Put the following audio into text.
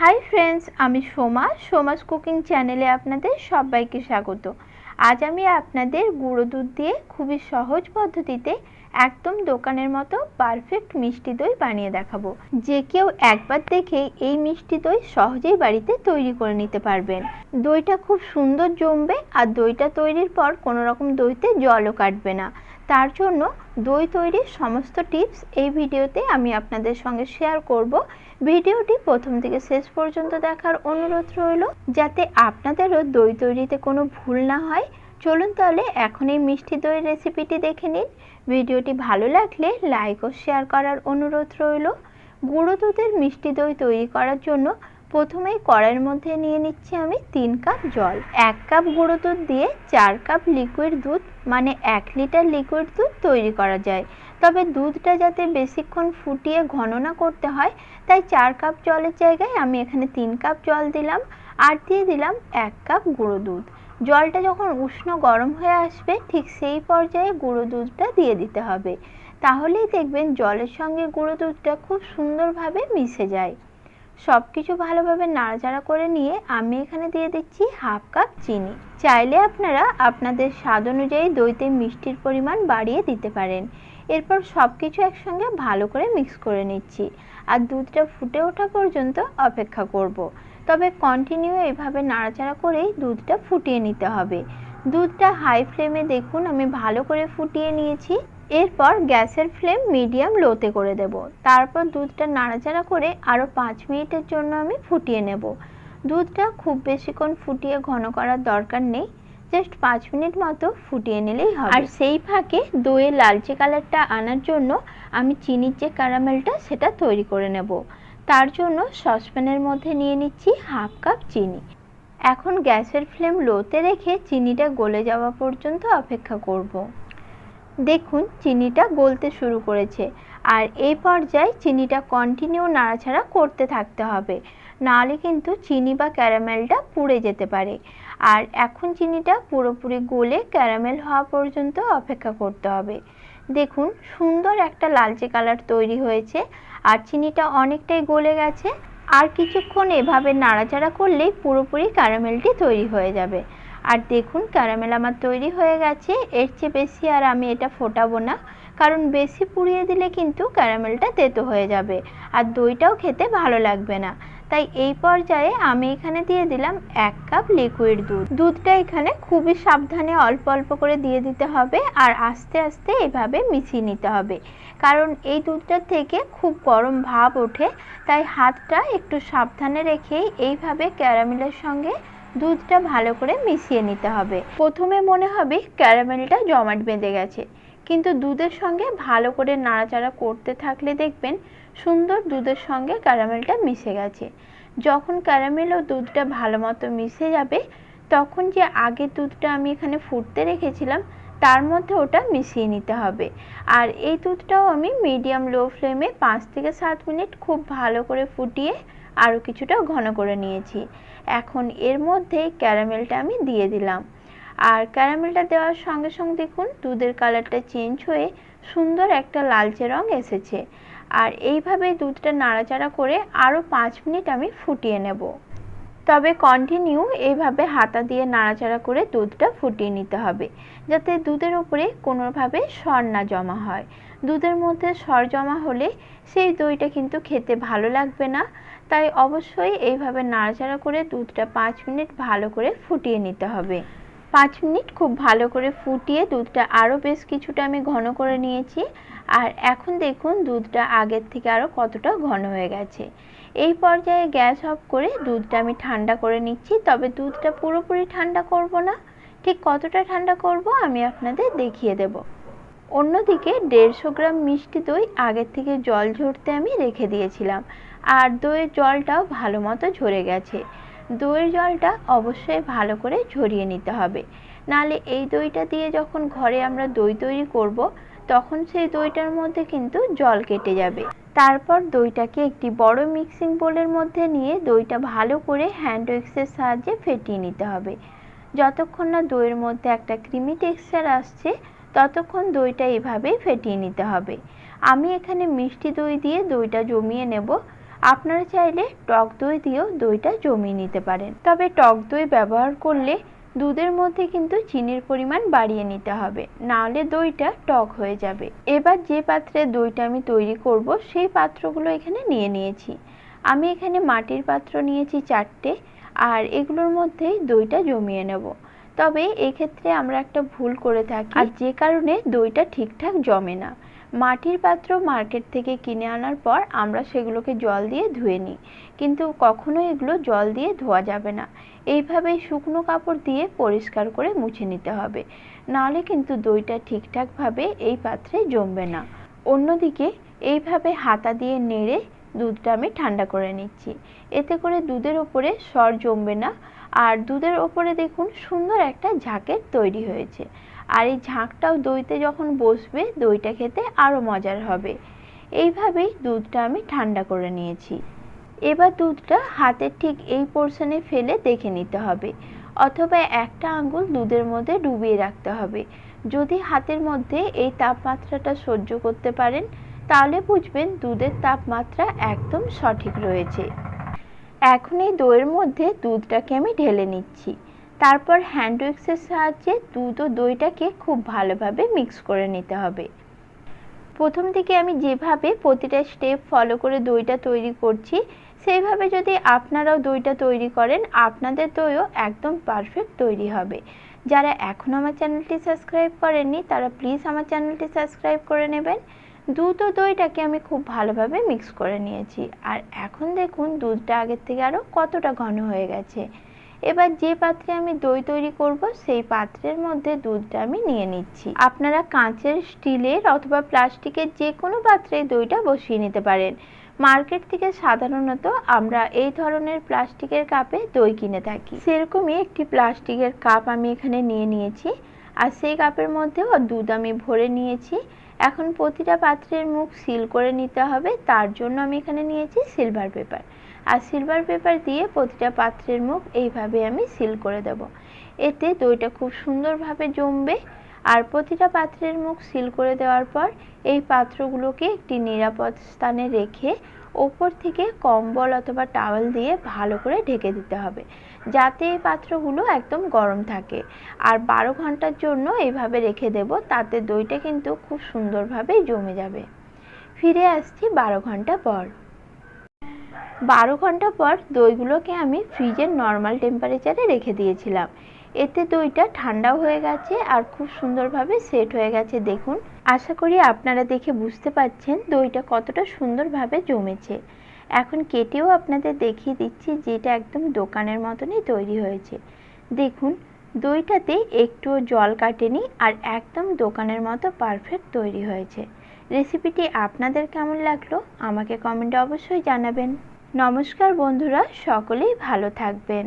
Hi friends আমি Soma. Soma's cooking চ্যানেলে আপনাদের সবাইকে স্বাগত। আজ আমি আপনাদের গুঁড়ো দুধ দিয়ে খুবই সহজ পদ্ধতিতে একদম দোকানের মতো পারফেক্ট মিষ্টি দই বানিয়ে দেখাবো। যে কেউ একবার দেখে এই মিষ্টি দই সহজেই বাড়িতে তৈরি করে নিতে পারবেন। দইটা খুব সুন্দর জমবে আর দইটা তৈরির পর কোনো রকম দইতে জলও কাটবে না। তার জন্য দই তৈরির সমস্ত টিপস এই ভিডিওতে আমি আপনাদের সঙ্গে শেয়ার করব। ভিডিওটি প্রথম থেকে শেষ পর্যন্ত দেখার অনুরোধ রইল, যাতে আপনাদেরও দই তৈরিতে কোনো ভুল না হয়। চলুন তাহলে এখন এই মিষ্টি দইয়ের রেসিপিটি দেখে নিন। ভিডিওটি ভালো লাগলে লাইক ও শেয়ার করার অনুরোধ রইল। গুঁড়ো দুধের মিষ্টি দই তৈরি করার জন্য প্রথমেই কড়াইয়ের মধ্যে নিয়ে নিচ্ছি আমি তিন কাপ জল। এক কাপ গুঁড়ো দুধ দিয়ে চার কাপ লিকুইড দুধ মানে এক লিটার লিকুইড দুধ তৈরি করা যায়। তবে দুধটা যাতে বেশিক্ষণ ফুটিয়ে ঘন না করতে হয়, তাই চার কাপ জলের জায়গায় আমি এখানে তিন কাপ জল দিলাম আর দিয়ে দিলাম এক কাপ গুঁড়ো দুধ। জলটা যখন উষ্ণ গরম হয়ে আসবে, ঠিক সেই পর্যায়ে গুঁড়ো দুধটা দিয়ে দিতে হবে। তাহলেই দেখবেন জলের সঙ্গে গুঁড়ো দুধটা খুব সুন্দরভাবে মিশে যায়। সব কিছু ভালোভাবে নাড়াচাড়া করে নিয়ে আমি এখানে দিয়ে দিচ্ছি হাফ কাপ চিনি। চাইলে আপনারা আপনাদের স্বাদ অনুযায়ী দইতে মিষ্টির পরিমাণ বাড়িয়ে দিতে পারেন। এরপর সব কিছু একসঙ্গে ভালো করে মিক্স করে নিচ্ছি আর দুধটা ফুটে ওঠা পর্যন্ত অপেক্ষা করব। তবে কন্টিনিউ এইভাবে নাড়াচাড়া করেই দুধটা ফুটিয়ে নিতে হবে। দুধটা হাই ফ্লেমে দেখুন আমি ভালো করে ফুটিয়ে নিয়েছি। এরপর গ্যাসের ফ্লেম মিডিয়াম লোতে করে দেব। তারপর দুধটা নাড়াচাড়া করে আরও পাঁচ মিনিটের জন্য আমি ফুটিয়ে নেব। দুধটা খুব বেশিক্ষণ ফুটিয়ে ঘন করার দরকার নেই, জাস্ট পাঁচ মিনিট মতো ফুটিয়ে নিলেই হবে। আর সেই ফাঁকে দইয়ের লালচে কালারটা আনার জন্য আমি চিনির যে ক্যারামেলটা সেটা তৈরি করে নেব। তার জন্য সসপ্যানের মধ্যে নিয়ে নিচ্ছি হাফ কাপ চিনি। এখন গ্যাসের ফ্লেম লোতে রেখে চিনিটা গলে যাওয়া পর্যন্ত অপেক্ষা করব। দেখুন, চিনিটা গলতে শুরু করেছে। আর এই পর্যায়ে চিনিটা কন্টিনিউ নাড়াচাড়া করতে থাকতে হবে। নাহলে কিন্তু চিনি বা ক্যারামেলটা পুড়ে যেতে পারে। আর এখন চিনিটা পুরোপুরি গলে ক্যারামেল হওয়া পর্যন্ত অপেক্ষা করতে হবে। দেখুন, সুন্দর একটা লালচে কালার তৈরি হয়েছে। আর চিনিটা অনেকটাই গলে গেছে। আর কিছুক্ষণ এভাবে নাড়াচাড়া করলেই পুরোপুরি ক্যারামেলটি তৈরি হয়ে যাবে। আর দেখুন ক্যারামেল আমার তৈরি হয়ে গেছে। এর চেয়ে বেশি আর আমি এটা ফোটাবো না, কারণ বেশি পুড়িয়ে দিলে কিন্তু ক্যারামেলটা তেতো হয়ে যাবে আর দইটাও খেতে ভালো লাগবে না। তাই এই পর্যায়ে আমি এখানে দিয়ে দিলাম এক কাপ লিকুইড দুধ। দুধটা এখানে খুবই সাবধানে অল্প অল্প করে দিয়ে দিতে হবে আর আস্তে আস্তে এভাবে মিশিয়ে নিতে হবে। কারণ এই দুধটার থেকে খুব গরম ভাব ওঠে, তাই হাতটা একটু সাবধানে রেখেই এইভাবে ক্যারামেলের সঙ্গে দুধটা ভালো করে মিশিয়ে নিতে হবে। প্রথমে মনে হবে ক্যারামেলটা জমাট বেঁধে গেছে। কিন্তু দুধের সঙ্গে ভালো করে নাড়াচাড়া করতে থাকলে দেখবেন সুন্দর দুধের সঙ্গে ক্যারামেলটা মিশে গেছে। যখন ক্যারামেল ও দুধটা ভালো মতো মিশে যাবে, তখন যে আগের দুধটা আমি এখানে ফুটতে রেখেছিলাম, তার মধ্যে ওটা মিশিয়ে নিতে হবে। আর এই দুধটাও আমি মিডিয়াম লো ফ্লেমে পাঁচ থেকে সাত মিনিট খুব ভালো করে ফুটিয়ে আরও কিছুটা ঘন করে নিয়েছি। এখন এর মধ্যে ক্যারামেলটা আমি দিয়ে দিলাম। আর ক্যারামেলটা দেওয়ার সঙ্গে সঙ্গে দেখুন, দুধের কালারটা চেঞ্জ হয়ে সুন্দর একটা লালচে রং এসেছে। আর এইভাবে দুধটা নাড়াচাড়া করে আরও পাঁচ মিনিট আমি ফুটিয়ে নেব। তবে কন্টিনিউ এইভাবে হাতা দিয়ে নাড়াচাড়া করে দুধটা ফুটিয়ে নিতে হবে, যাতে দুধের উপরে কোনোভাবে সর না জমা হয়। দুধের মধ্যে সর জমা হলে সেই দইটা কিন্তু খেতে ভালো লাগবে না, তাই অবশ্যই এইভাবে নাড়াচাড়া করে দুধটা পাঁচ মিনিট ভালো করে ফুটিয়ে নিতে হবে। পাঁচ মিনিট খুব ভালো করে ফুটিয়ে দুধটা আরও বেশ কিছুটা আমি ঘন করে নিয়েছি। আর এখন দেখুন দুধটা আগের থেকে আরও কতটা ঘন হয়ে গেছে। এই পর্যায়ে গ্যাস অফ করে দুধটা আমি ঠান্ডা করে নিচ্ছি। তবে দুধটা পুরোপুরি ঠান্ডা করব না। ঠিক কতটা ঠান্ডা করব আমি আপনাদের দেখিয়ে দেব। অন্যদিকে দেড়শো গ্রাম মিষ্টি দই আগের থেকে জল ঝরতে আমি রেখে দিয়েছিলাম। আর দইয়ের জলটাও ভালো মতো ঝরে গেছে। দইয়ের জলটা অবশ্যই ভালো করে ঝরিয়ে নিতে হবে। নালে এই দইটা দিয়ে যখন ঘরে আমরা দই তৈরি করব, তখন সেই দইটার মধ্যে কিন্তু জল কেটে যাবে। তারপর দইটাকে একটি বড় মিক্সিং বোলের মধ্যে নিয়ে দইটা ভালো করে হ্যান্ড উইক্সের সাহায্যে ফেটিয়ে নিতে হবে। যতক্ষণ না দইয়ের মধ্যে একটা ক্রিমি টেক্সচার আসছে, ততক্ষণ দইটা এভাবেই ফেটিয়ে নিতে হবে। আমি এখানে মিষ্টি দই দিয়ে দইটা জমিয়ে নেব। আপনারা চাইলে টক দই দিয়েও দইটা জমিয়ে নিতে পারেন। তবে টক দই ব্যবহার করলে দুধের মধ্যে কিন্তু চিনির পরিমাণ বাড়িয়ে নিতে হবে নাহলে দইটা টক হয়ে যাবে। এবার যে পাত্রে দইটা আমি তৈরি করব সেই পাত্রগুলো এখানে নিয়ে নিয়েছি। আমি এখানে মাটির পাত্র নিয়েছি চারটে আর এগুলোর মধ্যেই দইটা জমিয়ে নেব। তবে এক্ষেত্রে আমরা একটা ভুল করে থাকি আর যে কারণে দইটা ঠিকঠাক জমে না। মাটির পাত্র মার্কেট থেকে কিনে আনার পর আমরা সেগুলোকে জল দিয়ে ধুয়ে নিই। কিন্তু কখনো এগুলো জল দিয়ে ধোয়া যাবে না। এইভাবে শুকনো কাপড় দিয়ে পরিষ্কার করে মুছে নিতে হবে। নাহলে কিন্তু দইটা ঠিকঠাকভাবে এই পাত্রে জমবে না। অন্যদিকে এইভাবে হাতা দিয়ে নেড়ে দুধটা আমি ঠান্ডা করে নিচ্ছি। এতে করে দুধের ওপরে সর জমবে না। আর দুধের ওপরে দেখুন সুন্দর একটা ঝাঁকের তৈরি হয়েছে। আর এই ঝাঁকটাও দইতে যখন বসবে, দইটা খেতে আরও মজার হবে। এইভাবেই দুধটা আমি ঠান্ডা করে নিয়েছি। এবার দুধটা হাতের ঠিক এই পোর্শনে ফেলে দেখে নিতে হবে। অথবা একটা আঙ্গুল দুধের মধ্যে ডুবিয়ে রাখতে হবে। যদি হাতের মধ্যে এই তাপমাত্রাটা সহ্য করতে পারেন, তাহলে বুঝবেন দুধের তাপমাত্রা একদম সঠিক রয়েছে। এখন এই দইয়ের মধ্যে দুধটাকে আমি ঢেলে নিচ্ছি। তারপর হ্যান্ড উইক্সের সাহায্যে দুধ ও দইটাকে খুব ভালোভাবে মিক্স করে নিতে হবে। প্রথম থেকে আমি যেভাবে প্রতিটা স্টেপ ফলো করে দইটা তৈরি করছি, সেইভাবে যদি আপনারাও দইটা তৈরি করেন, আপনাদের দইও একদম পারফেক্ট তৈরি হবে। যারা এখনও আমার চ্যানেলটি সাবস্ক্রাইব করেননি, তারা প্লিজ আমার চ্যানেলটি সাবস্ক্রাইব করে নেবেন। দুধ ও দইটাকে আমি খুব ভালোভাবে মিক্স করে নিয়েছি। আর এখন দেখুন দুধটা আগের থেকে আরও কতটা ঘন হয়ে গেছে। এবার যে পাত্রে আমি দই তৈরি করব, সেই পাত্রের মধ্যে দুধটা আমি নিয়ে নিচ্ছি। আপনারা কাঁচের, স্টিলের অথবা প্লাস্টিকের যে কোনো পাত্রে দইটা বসিয়ে নিতে পারেন। মার্কেট থেকে সাধারণত আমরা এই ধরনের প্লাস্টিকের কাপে দই কিনে থাকি। সেরকমই একটি প্লাস্টিকের কাপ আমি এখানে নিয়ে নিয়েছি। আর সেই কাপের মধ্যেও দুধ আমি ভরে নিয়েছি। এখন প্রতিটা পাত্রের মুখ সিল করে নিতে হবে। তার জন্য আমি এখানে নিয়েছি সিলভার পেপার। আর সিলভার পেপার দিয়ে প্রতিটা পাত্রের মুখ এইভাবে আমি সিল করে দেব। এতে দইটা খুব সুন্দরভাবে জমবে আর প্রতিটা পাত্রের মুখ সিল করে দেওয়ার পর এই পাত্রগুলোকে একটি নিরাপদ স্থানে রেখে ওপর থেকে কম্বল অথবা টাওয়াল দিয়ে ভালো করে ঢেকে দিতে হবে, যাতে এই পাত্রগুলো একদম গরম থাকে। আর বারো ঘণ্টার জন্য এইভাবে রেখে দেব, তাতে দইটা কিন্তু খুব সুন্দরভাবে জমে যাবে। ফিরে আসছি বারো ঘণ্টা পর। বারো ঘণ্টা পর দইগুলোকে আমি ফ্রিজের নর্মাল টেম্পারেচারে রেখে দিয়েছিলাম। এতে দইটা ঠান্ডাও হয়ে গেছে আর খুব সুন্দরভাবে সেট হয়ে গেছে, দেখুন। আশা করি আপনারা দেখে বুঝতে পারছেন দইটা কতটা সুন্দরভাবে জমেছে। এখন কেটেও আপনাদের দেখিয়ে দিচ্ছি যেটা একদম দোকানের মতনই তৈরি হয়েছে। দেখুন, দইটাতে একটুও জল কাটেনি আর একদম দোকানের মতো পারফেক্ট তৈরি হয়েছে। রেসিপিটি আপনাদের কেমন লাগল? আমাকে কমেন্টে অবশ্যই জানাবেন। নমস্কার বন্ধুরা সকলেই ভালো থাকবেন।